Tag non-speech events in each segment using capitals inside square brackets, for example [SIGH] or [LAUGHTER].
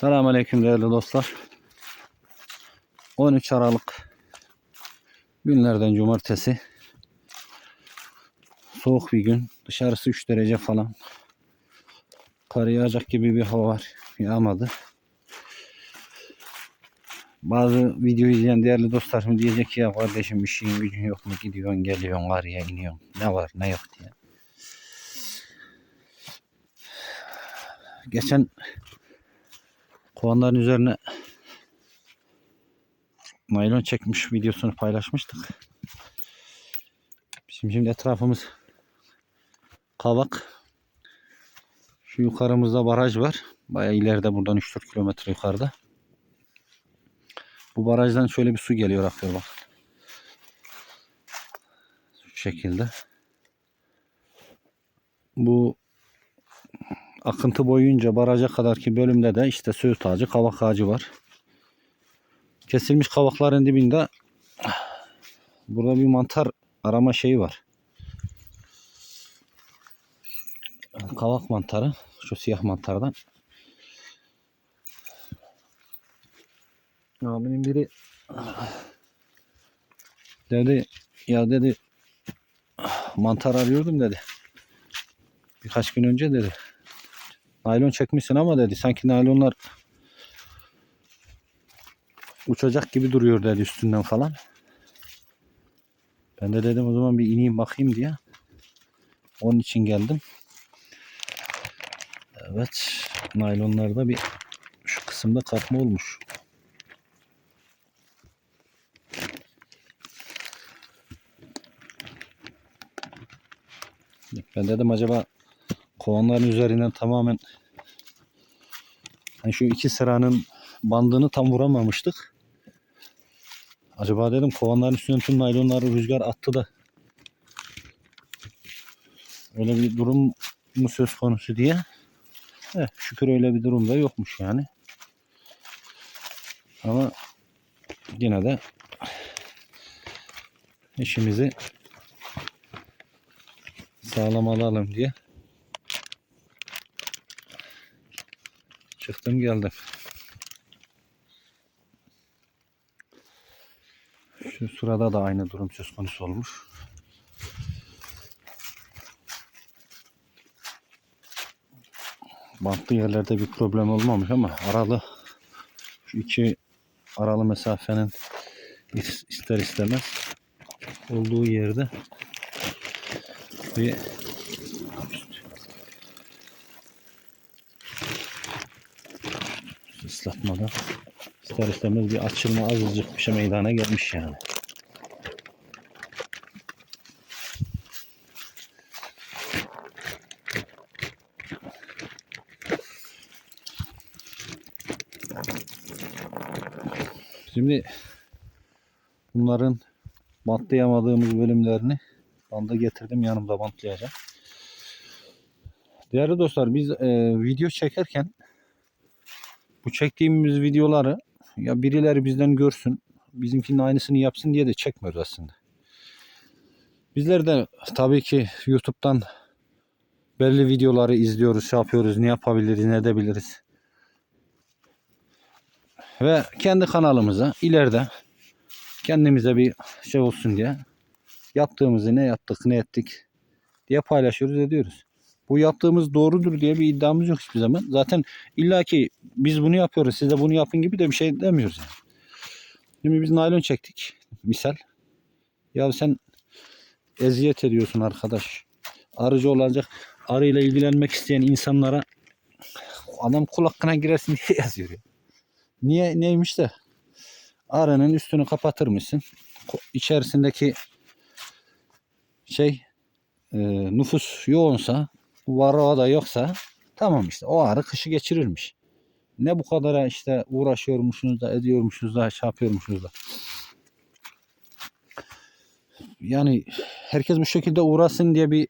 Selamünaleyküm değerli dostlar. 13 Aralık günlerden cumartesi. Soğuk bir gün. Dışarısı 3 derece falan. Kar yağacak gibi bir hava var. Yağmadı. Bazı video izleyen değerli dostlarım diyecek ki ya kardeşim bir şeyin gücün yok mu? Gidiyorsun geliyorsun karıya iniyorsun. Ne var ne yok diye. Geçen kovanların üzerine naylon çekmiş videosunu paylaşmıştık. Bizim şimdi etrafımız kavak. Şu yukarımızda baraj var. Baya ileride buradan 3-4 kilometre yukarıda. Bu barajdan şöyle bir su geliyor akıyor bak. Şu şekilde. Bu akıntı boyunca baraja kadarki bölümde de işte söğüt ağacı, kavak ağacı var. Kesilmiş kavakların dibinde burada bir mantar arama şeyi var. Kavak mantarı. Şu siyah mantardan. Abinin biri dedi ya dedi mantar arıyordum dedi. Birkaç gün önce dedi. Naylon çekmişsin ama dedi. Sanki naylonlar uçacak gibi duruyor dedi üstünden falan. Ben de dedim o zaman bir ineyim bakayım diye. Onun için geldim. Evet. Naylonlarda bir şu kısımda katma olmuş. Ben dedim acaba kovanların üzerinden tamamen hani şu iki sıranın bandını tam vuramamıştık. Acaba dedim kovanların üstüne tüm naylonları rüzgar attı da öyle bir durum mu söz konusu diye. Eh, şükür öyle bir durum da yokmuş yani. Ama yine de işimizi sağlam alalım diye çıktım geldim. Şu sırada da aynı durum söz konusu olmuş. Bantlı yerlerde bir problem olmamış ama aralı şu iki aralı mesafenin is- ister istemez olduğu yerde bir ıslatmadan ister istemez bir açılma azıcık bir şey meydana gelmiş yani. Şimdi bunların bantlayamadığımız bölümlerini banda getirdim yanımda bantlayacağım. Değerli dostlar biz e, video çekerken bu çektiğimiz videoları ya birileri bizden görsün bizimkinin aynısını yapsın diye de çekmiyoruz aslında. Bizler de tabii ki YouTube'dan belli videoları izliyoruz, şey yapıyoruz, ne yapabiliriz, ne edebiliriz. Ve kendi kanalımıza ileride kendimize bir şey olsun diye yaptığımızı ne yaptık, ne ettik diye paylaşıyoruz, ediyoruz. Bu yaptığımız doğrudur diye bir iddiamız yok hiçbir zaman. Zaten illaki biz bunu yapıyoruz, siz de bunu yapın gibi de bir şey demiyoruz yani. Şimdi biz naylon çektik. Misal. Ya sen eziyet ediyorsun arkadaş. Arıcı olacak. Arıyla ilgilenmek isteyen insanlara adam kul hakkına girersin diye [LAUGHS] yazıyor ya. Niye neymiş de arının üstünü kapatır mısın? İçerisindeki şey e, nüfus yoğunsa varroa da yoksa tamam işte o arı kışı geçirirmiş. Ne bu kadar işte uğraşıyormuşsunuz da ediyormuşsunuz da şey da. Yani herkes bu şekilde uğrasın diye bir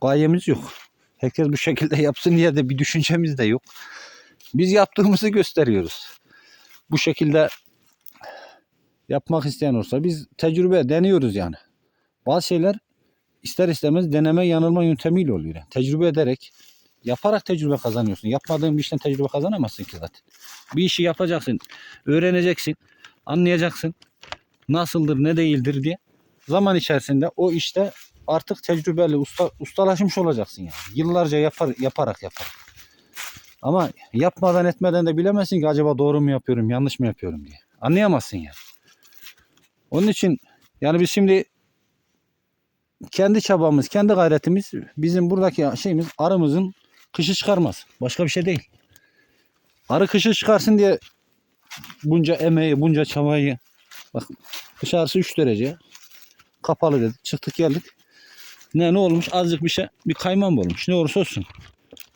gayemiz yok. Herkes bu şekilde yapsın diye de bir düşüncemiz de yok. Biz yaptığımızı gösteriyoruz. Bu şekilde yapmak isteyen olsa biz tecrübe deniyoruz yani. Bazı şeyler ister istemez deneme yanılma yöntemiyle oluyor. Yani tecrübe ederek Yaparak tecrübe kazanıyorsun. Yapmadığın bir işten tecrübe kazanamazsın ki zaten. Bir işi yapacaksın. Öğreneceksin. Anlayacaksın. Nasıldır ne değildir diye. Zaman içerisinde o işte artık tecrübeli usta, ustalaşmış olacaksın yani. Yıllarca yapar, yaparak yaparak. Ama yapmadan etmeden de bilemezsin ki acaba doğru mu yapıyorum yanlış mı yapıyorum diye. Anlayamazsın yani. Onun için yani biz şimdi kendi çabamız, kendi gayretimiz bizim buradaki şeyimiz arımızın kışı çıkarmaz. Başka bir şey değil. Arı kışı çıkarsın diye bunca emeği, bunca çabayı bak dışarısı 3 derece kapalı dedi. Çıktık geldik. Ne ne olmuş? Azıcık bir şey bir kayman olmuş. Ne olursa olsun.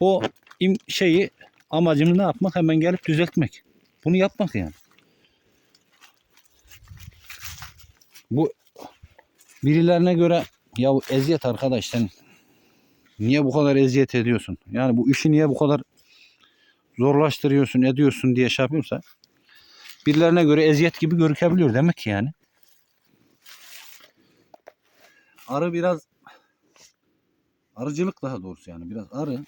O im, şeyi amacımız ne yapmak? Hemen gelip düzeltmek. Bunu yapmak yani. Bu birilerine göre ya eziyet arkadaş sen niye bu kadar eziyet ediyorsun? Yani bu işi niye bu kadar zorlaştırıyorsun, ediyorsun diye şey yapıyorsa birilerine göre eziyet gibi görükebiliyor demek ki yani. Arı biraz arıcılık daha doğrusu yani biraz arı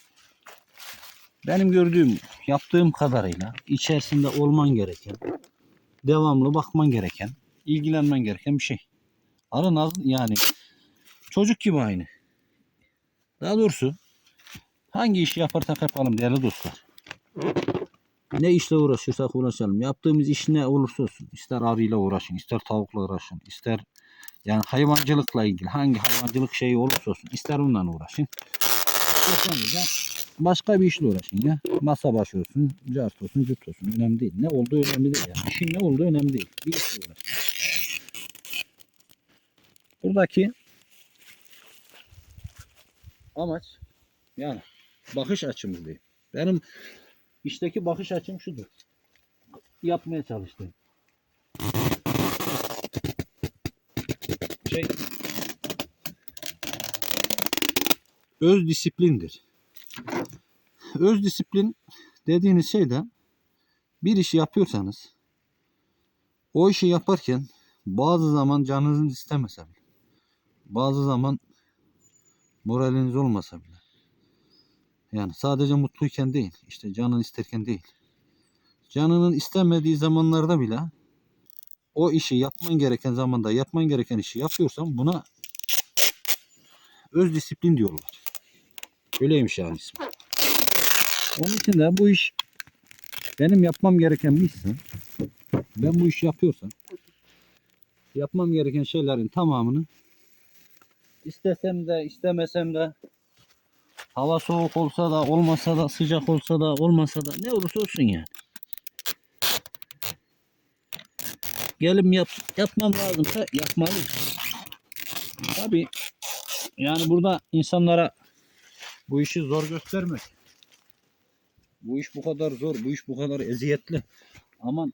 benim gördüğüm, yaptığım kadarıyla içerisinde olman gereken, devamlı bakman gereken, ilgilenmen gereken bir şey. Arı yani çocuk gibi aynı. Daha doğrusu hangi işi yaparsak yapalım değerli dostlar. Ne işle uğraşırsak uğraşalım. Yaptığımız iş ne olursa olsun. ister arıyla uğraşın, ister tavukla uğraşın, ister yani hayvancılıkla ilgili hangi hayvancılık şeyi olursa olsun ister onunla uğraşın. Başka bir işle uğraşın ya. Masa başı olsun, cart olsun, cürt olsun. Önemli değil. Ne olduğu önemli değil. Yani. İşin ne olduğu önemli değil. Bir işle uğraşın. Buradaki amaç yani bakış açımız değil. Benim işteki bakış açım şudur. Yapmaya çalıştığım. Şey öz disiplindir. Öz disiplin dediğiniz şey de bir işi yapıyorsanız o işi yaparken bazı zaman canınız istemese bazı zaman moraliniz olmasa bile yani sadece mutluyken değil işte canın isterken değil canının istemediği zamanlarda bile o işi yapman gereken zamanda yapman gereken işi yapıyorsan buna öz disiplin diyorlar. Öyleymiş yani ismi. Onun için de bu iş benim yapmam gereken bir işse ben bu işi yapıyorsam yapmam gereken şeylerin tamamını istesem de istemesem de hava soğuk olsa da olmasa da sıcak olsa da olmasa da ne olursa olsun yani. Gelim yap, yapmam lazımsa yapmalıyım. Tabi yani burada insanlara bu işi zor göstermek. Bu iş bu kadar zor, bu iş bu kadar eziyetli. Aman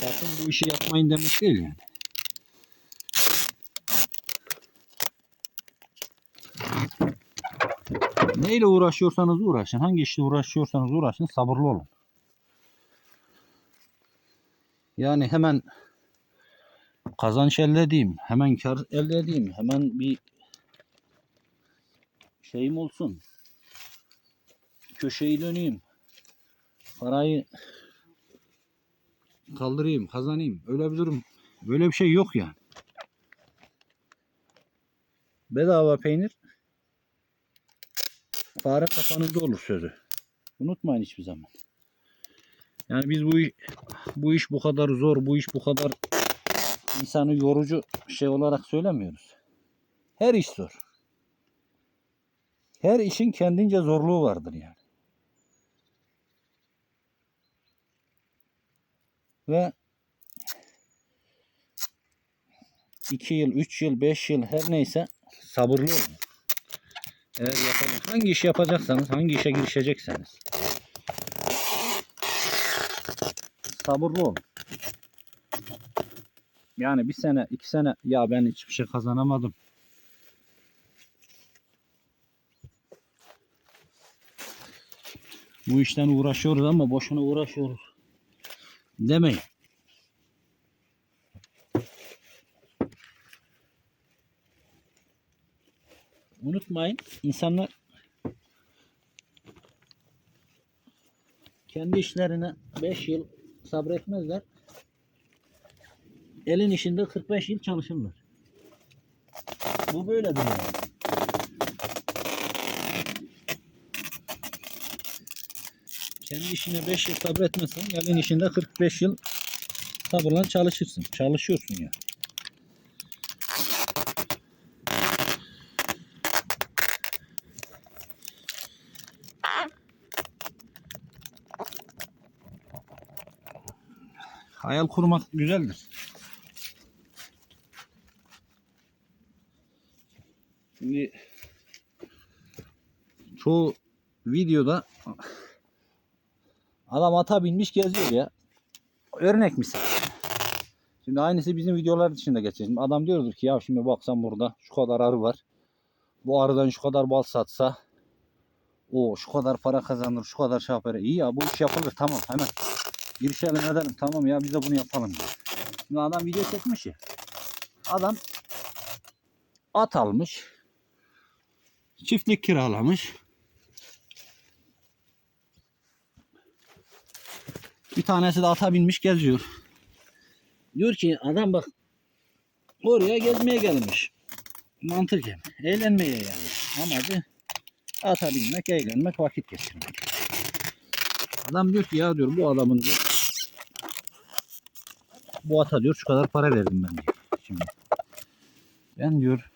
sakın bu işi yapmayın demek değil yani. Neyle uğraşıyorsanız uğraşın. Hangi işle uğraşıyorsanız uğraşın. Sabırlı olun. Yani hemen kazanç elde edeyim. Hemen kar elde edeyim. Hemen bir şeyim olsun. Köşeyi döneyim. Parayı kaldırayım, kazanayım. Öyle bir durum. Böyle bir şey yok yani. Bedava peynir fare kafanızda olur sözü. Unutmayın hiçbir zaman. Yani biz bu iş, bu iş bu kadar zor, bu iş bu kadar insanı yorucu şey olarak söylemiyoruz. Her iş zor. Her işin kendince zorluğu vardır yani. Ve 2 yıl, 3 yıl, 5 yıl her neyse sabırlı olun. Eğer yapacak, hangi iş yapacaksanız, hangi işe girişecekseniz sabırlı olun. Yani bir sene, iki sene ya ben hiçbir şey kazanamadım. Bu işten uğraşıyoruz ama boşuna uğraşıyoruz. Demeyin. unutmayın insanlar kendi işlerine 5 yıl sabretmezler. Elin işinde 45 yıl çalışırlar. Bu böyledir yani. Kendi işine 5 yıl sabretmezsen elin işinde 45 yıl sabırla çalışırsın. Çalışıyorsun ya. Hayal kurmak güzeldir. Şimdi çoğu videoda adam ata binmiş geziyor ya. Örnek misal. Şimdi aynısı bizim videolar dışında geçer. Şimdi adam diyordur ki ya şimdi baksam burada şu kadar arı var. Bu arıdan şu kadar bal satsa o şu kadar para kazanır, şu kadar şey yapar. İyi ya bu iş yapılır tamam hemen. Girişelim edelim tamam ya biz de bunu yapalım. diyor. Şimdi adam video çekmiş ya. Adam at almış. Çiftlik kiralamış. Bir tanesi de ata binmiş geziyor. Diyor ki adam bak oraya gezmeye gelmiş. Mantıken. Eğlenmeye yani. Amacı ata binmek, eğlenmek, vakit geçirmek. Adam diyor ki ya diyor bu adamın diyor, bu ata diyor şu kadar para verdim ben diyor. Şimdi ben diyor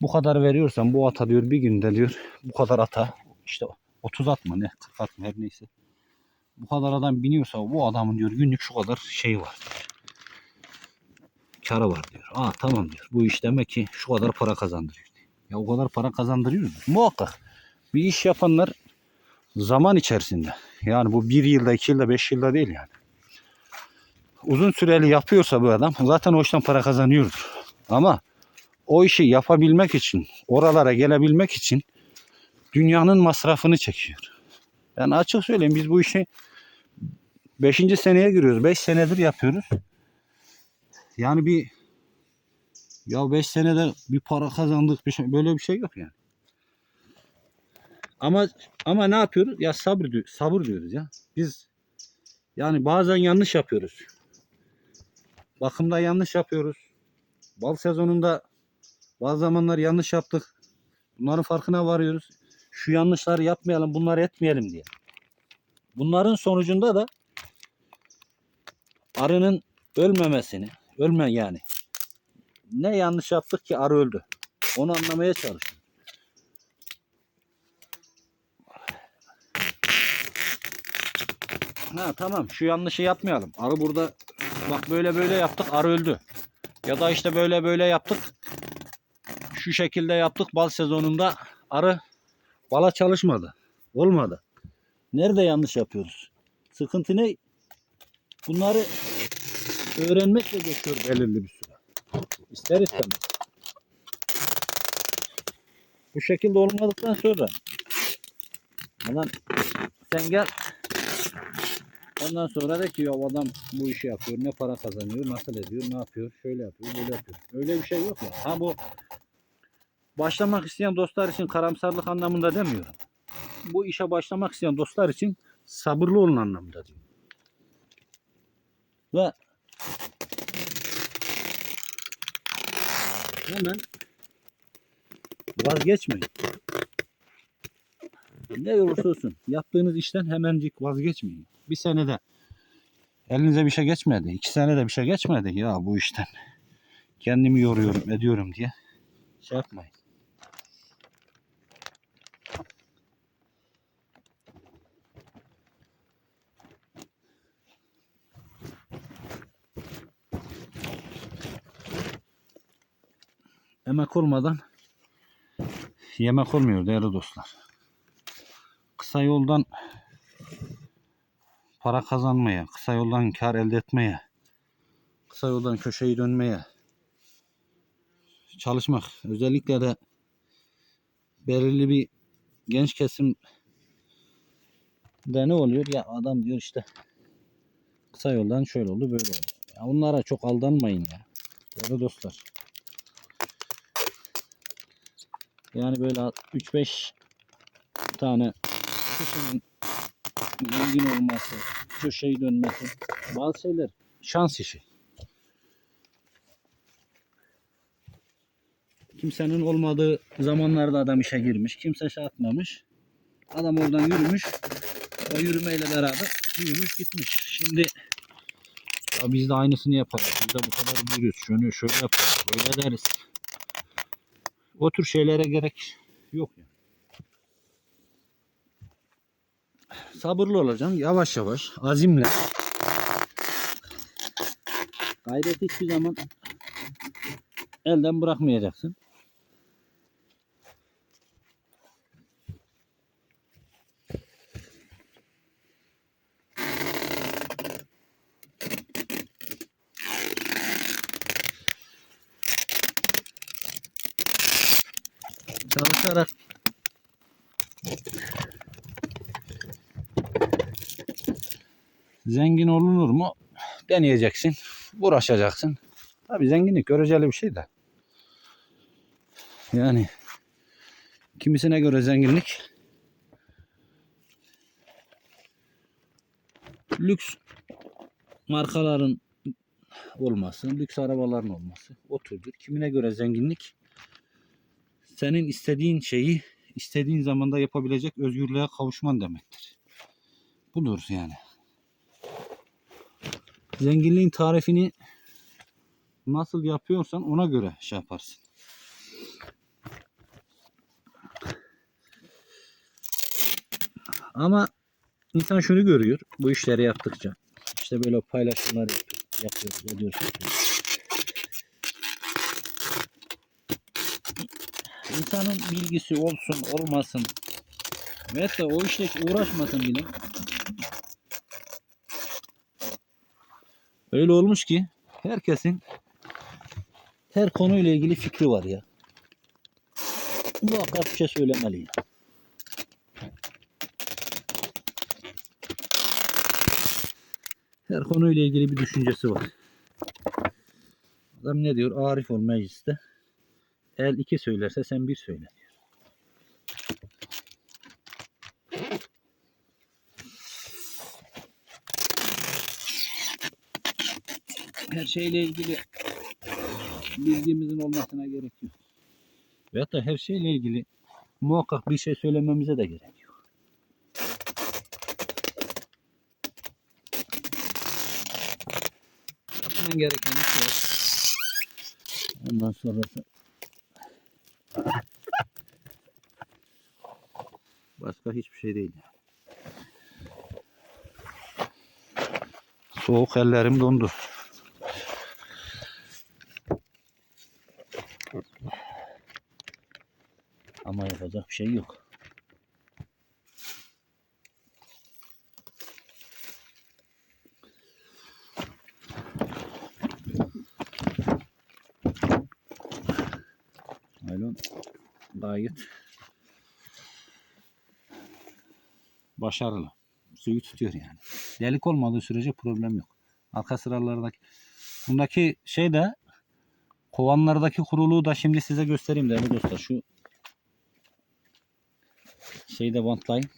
bu kadar veriyorsam bu ata diyor bir günde diyor bu kadar ata işte 30 at mı ne 40 at mı her neyse bu kadar adam biniyorsa bu adamın diyor günlük şu kadar şey var diyor. Karı var diyor. Aa tamam diyor. Bu iş demek ki şu kadar para kazandırıyor. diyor. Ya o kadar para kazandırıyor mu? Muhakkak. Bir iş yapanlar zaman içerisinde. Yani bu bir yılda, iki yılda, beş yılda değil yani. Uzun süreli yapıyorsa bu adam zaten o işten para kazanıyordur. Ama o işi yapabilmek için, oralara gelebilmek için dünyanın masrafını çekiyor. Ben açık söyleyeyim biz bu işi 5. seneye giriyoruz. 5 senedir yapıyoruz. Yani bir ya 5 senede bir para kazandık bir şey böyle bir şey yok yani. Ama ama ne yapıyoruz? Ya sabır sabır diyoruz ya. Biz yani bazen yanlış yapıyoruz. Bakımda yanlış yapıyoruz. Bal sezonunda bazı zamanlar yanlış yaptık. Bunların farkına varıyoruz. Şu yanlışları yapmayalım, bunları etmeyelim diye. Bunların sonucunda da arının ölmemesini, ölme yani. Ne yanlış yaptık ki arı öldü? Onu anlamaya çalışıyorum. Ha tamam şu yanlışı yapmayalım. Arı burada bak böyle böyle yaptık arı öldü. Ya da işte böyle böyle yaptık. Şu şekilde yaptık bal sezonunda arı bala çalışmadı. Olmadı. Nerede yanlış yapıyoruz? Sıkıntı ne? Bunları öğrenmekle geçiyor belirli bir süre. İster istemez. Bu şekilde olmadıktan sonra Ulan sen gel Ondan sonra da ki ya adam bu işi yapıyor, ne para kazanıyor, nasıl ediyor, ne yapıyor, şöyle yapıyor, böyle yapıyor. Öyle bir şey yok ya. Ha bu başlamak isteyen dostlar için karamsarlık anlamında demiyorum. Bu işe başlamak isteyen dostlar için sabırlı olun anlamında diyorum. Ve hemen vazgeçmeyin. Ne olursa olsun yaptığınız işten hemencik vazgeçmeyin. Bir senede elinize bir şey geçmedi. iki senede bir şey geçmedi ya bu işten. Kendimi yoruyorum ediyorum diye şey yapmayın. Emek olmadan yemek olmuyor değerli dostlar. Kısa yoldan para kazanmaya, kısa yoldan kar elde etmeye, kısa yoldan köşeyi dönmeye çalışmak. Özellikle de belirli bir genç kesim de ne oluyor? Ya adam diyor işte kısa yoldan şöyle oldu böyle oldu. Ya onlara çok aldanmayın ya. Böyle dostlar. Yani böyle 3-5 tane kişinin zengin olması, köşeyi dönmesi. Bazı şeyler şans işi. Kimsenin olmadığı zamanlarda adam işe girmiş. Kimse şey atmamış. Adam oradan yürümüş. O yürümeyle beraber yürümüş gitmiş. Şimdi ya biz de aynısını yaparız. Biz de bu kadar büyürüz. Şunu şöyle yaparız. Böyle deriz. O tür şeylere gerek yok. Yani. Sabırlı olacaksın. Yavaş yavaş. Azimle. Gayret hiçbir zaman elden bırakmayacaksın. Çalışarak zengin olunur mu? Deneyeceksin. Uğraşacaksın. Tabii zenginlik göreceli bir şey de. Yani kimisine göre zenginlik lüks markaların olması, lüks arabaların olması o türdür. Kimine göre zenginlik senin istediğin şeyi istediğin zamanda yapabilecek özgürlüğe kavuşman demektir. Budur yani. Zenginliğin tarifini nasıl yapıyorsan ona göre şey yaparsın. Ama insan şunu görüyor bu işleri yaptıkça. İşte böyle paylaşımlar yapıyor, yapıyoruz, ediyoruz. İnsanın bilgisi olsun olmasın da o işle uğraşmasın bile. Öyle olmuş ki herkesin her konuyla ilgili fikri var ya. Muhakkak bir şey söylemeli ya. Her konuyla ilgili bir düşüncesi var. Adam ne diyor? Arif ol mecliste. El iki söylerse sen bir söyle. diyor. Her şeyle ilgili bilgimizin olmasına gerek yok. Veyahut da her şeyle ilgili muhakkak bir şey söylememize de gerek yok. Yapman gereken şey ondan sonrası Başka hiçbir şey değil. Soğuk ellerim dondu. Ama yapacak bir şey yok. Naylon gayet başarılı. Suyu tutuyor yani. Delik olmadığı sürece problem yok. Arka sıralardaki bundaki şey de kovanlardaki kuruluğu da şimdi size göstereyim değerli dostlar. Şu şeyi de bantlayın.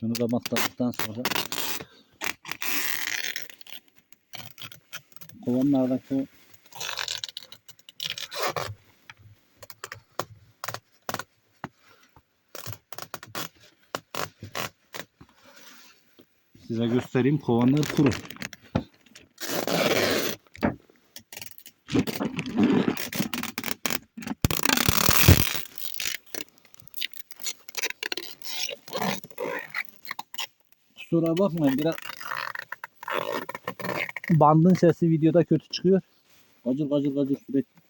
Şunu da bantladıktan sonra kovanlardaki o Size göstereyim kovanlar kuru. Kusura bakmayın biraz bandın sesi videoda kötü çıkıyor. Gacır gacır gacır sürekli.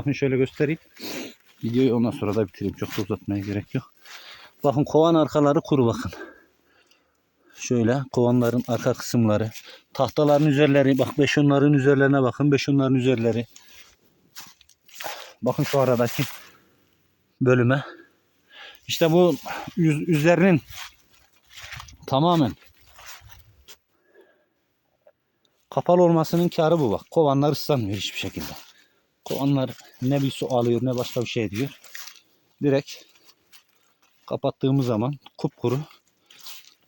Bakın şöyle göstereyim. Videoyu ondan sonra da bitireyim. Çok uzatmaya gerek yok. Bakın kovan arkaları kuru bakın. Şöyle kovanların arka kısımları. Tahtaların üzerleri. Bak beşonların üzerlerine bakın. Beşonların üzerleri. Bakın şu aradaki bölüme. İşte bu yüz, üzerinin tamamen kapalı olmasının karı bu bak. Kovanlar ıslanmıyor hiçbir şekilde. Kovanlar ne bir su alıyor ne başka bir şey diyor. Direkt kapattığımız zaman kupkuru.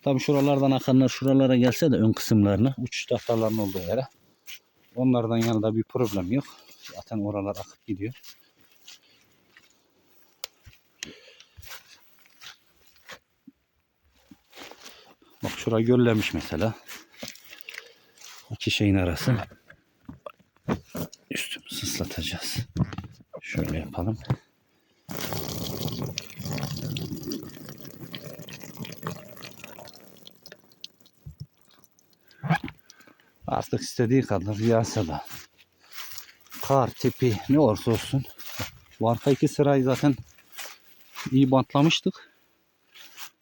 Tabi şuralardan akanlar şuralara gelse de ön kısımlarına uçuş tahtalarının olduğu yere. Onlardan yanında bir problem yok. Zaten oralar akıp gidiyor. Bak şura göllemiş mesela. İki şeyin arası. Yapalım. Artık istediği kadar yağsa da kar tipi ne olursa olsun. Bu arka iki sırayı zaten iyi bantlamıştık.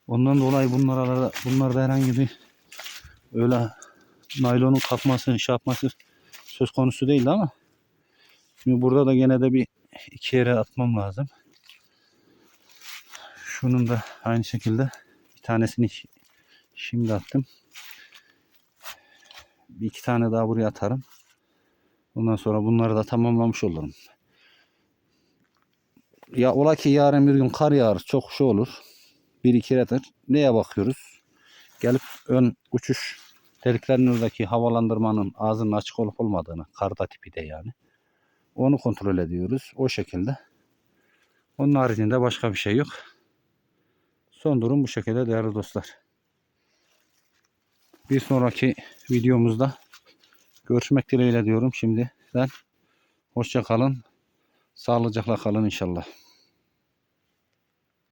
Ondan dolayı bunlara bunlarda herhangi bir öyle naylonun kalkması, şey yapması söz konusu değildi ama şimdi burada da gene de bir iki yere atmam lazım. Şunun da aynı şekilde bir tanesini şi- şimdi attım. Bir iki tane daha buraya atarım. Ondan sonra bunları da tamamlamış olurum. Ya ola ki yarın bir gün kar yağar çok şey olur. Bir iki yeter. Neye bakıyoruz? Gelip ön uçuş deliklerin oradaki havalandırmanın ağzının açık olup olmadığını karda tipi de yani. Onu kontrol ediyoruz. O şekilde. Onun haricinde başka bir şey yok. Son durum bu şekilde değerli dostlar. Bir sonraki videomuzda görüşmek dileğiyle diyorum şimdiden. Hoşça kalın. Sağlıcakla kalın inşallah.